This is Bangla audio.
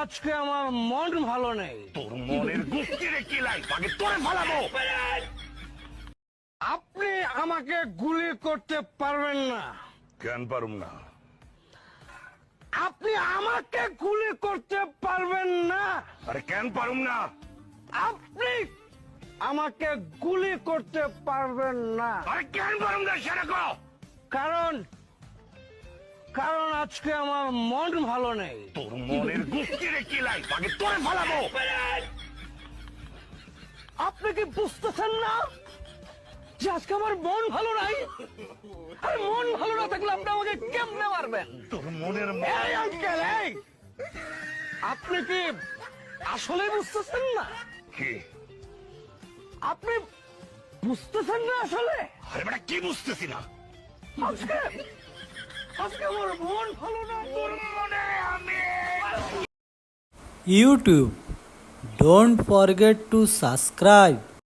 আজকে আমার মন ভালো নেই। তোর মনের আগে তোরে ফালাবো আপনি আমাকে গুলি করতে পারবেন না। কেন পারুম না? আপনি আমাকে গুলি করতে পারবেন না। আরে কেন পারুম না? আপনি আমাকে গুলি করতে পারবেন না। আরে কেন পারুম না সেটা কো কারণ কারণ আজকে আমার মন ভালো নেই। তোর মনের গুষ্টিরে কিলাই আগে তোরে ফালাবো। আপনি কি বুঝতেছেন না যে আজকে আমার মন ভালো নাই? আর মন ভালো না থাকলে আপনি আমাকে কেমনে মারবেন? তোর মনের এই আঙ্কেল এই! আপনি কি আসলে বুঝতেছেন না? কি? আপনি বুঝতেছেন না আসলে? আরে বেটা কি বুঝতেছি না? আজকে YouTube. Don't forget to subscribe.